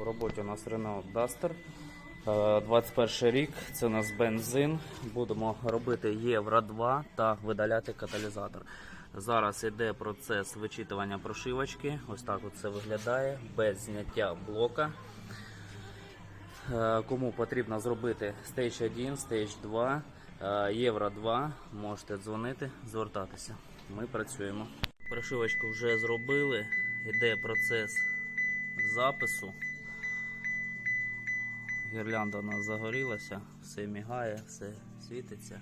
У роботі у нас Renault Duster. Е, 21 рік, це у нас бензин. Будемо робити Євро 2 та видаляти каталізатор. Зараз йде процес вичитування прошивочки. Ось так це виглядає без зняття блока. Е, Кому потрібно зробити Stage 1, Stage 2, е, Євро 2, можете дзвонити, звертатися. Ми працюємо. Прошивочку вже зробили, йде процес запису. Гірлянда у нас загорілася, все мігає, все світиться.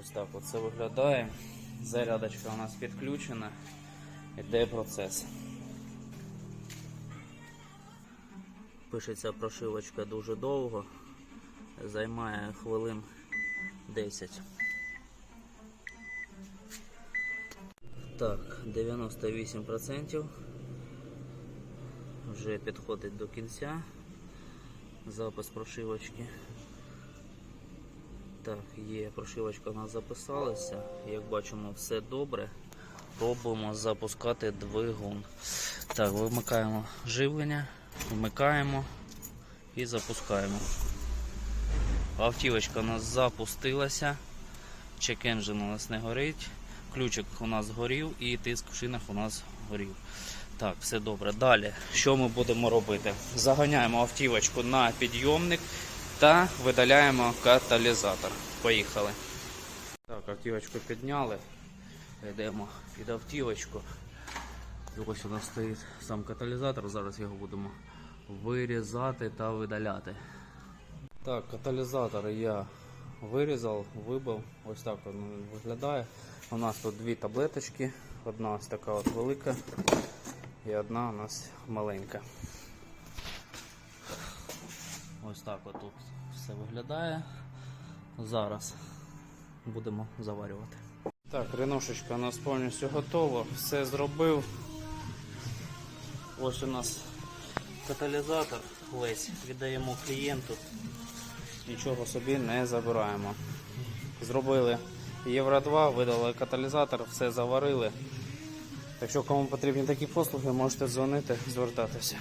Ось так от це виглядає. Зарядочка у нас підключена. Іде процес. Пишеться прошивочка дуже довго, займає хвилин 10. Так, 98% вже підходить до кінця запис прошивочки. Так, є прошивочка у нас записалася. Як бачимо, все добре. Пробуємо запускати двигун. Так, вимикаємо живлення, вмикаємо і запускаємо. Автівочка у нас запустилася. Чек-енджин у нас не горить. Ключик у нас горів і тиск в шинах у нас горів. Так, все добре. Далі, що ми будемо робити? Заганяємо автівочку на підйомник та видаляємо каталізатор. Поїхали. Так, автівочку підняли. Йдемо під автівочку. І ось у нас стоїть сам каталізатор. Зараз його будемо вирізати та видаляти. Так, каталізатор я вирізав, вибив. Ось так він виглядає. У нас тут дві таблеточки. Одна ось така от велика і одна у нас маленька. Ось так от тут все виглядає. Зараз будемо заварювати. Так, риношечка у нас повністю готова. Все зробив. Ось у нас каталізатор весь. Віддаємо клієнту. Нічого собі не забираємо. Зробили Євро 2, видали каталізатор, все заварили. Якщо кому потрібні такі послуги, можете дзвонити, звертатися.